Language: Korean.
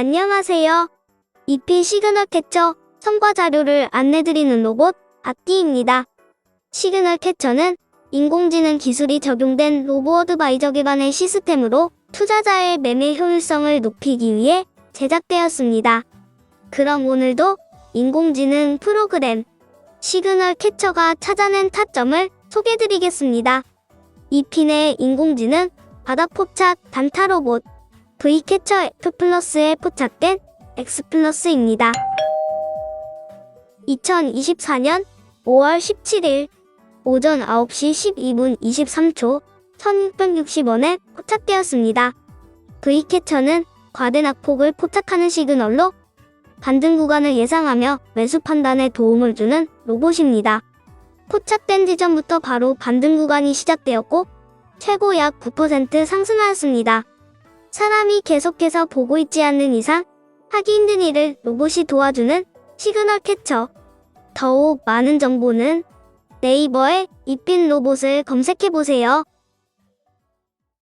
안녕하세요. EP 시그널 캐처 성과 자료를 안내드리는 로봇 앞뒤입니다. 시그널 캐처는 인공지능 기술이 적용된 로보 어드바이저 기반의 시스템으로 투자자의 매매 효율성을 높이기 위해 제작되었습니다. 그럼 오늘도 인공지능 프로그램 시그널 캐처가 찾아낸 타점을 소개드리겠습니다. 이 핀의 인공지능 바다 포착 단타 로봇 V캐처 F 플러스에 포착된 X 플러스입니다. 2024년 5월 17일 오전 9시 12분 23초 1660원에 포착되었습니다. V캐처는 과대 낙폭을 포착하는 시그널로 반등 구간을 예상하며 매수 판단에 도움을 주는 로봇입니다. 포착된 지점부터 바로 반등 구간이 시작되었고 최고 약 9% 상승하였습니다. 사람이 계속해서 보고 있지 않는 이상 하기 힘든 일을 로봇이 도와주는 시그널 캐처. 더욱 많은 정보는 네이버에 이핀 로봇을 검색해 보세요.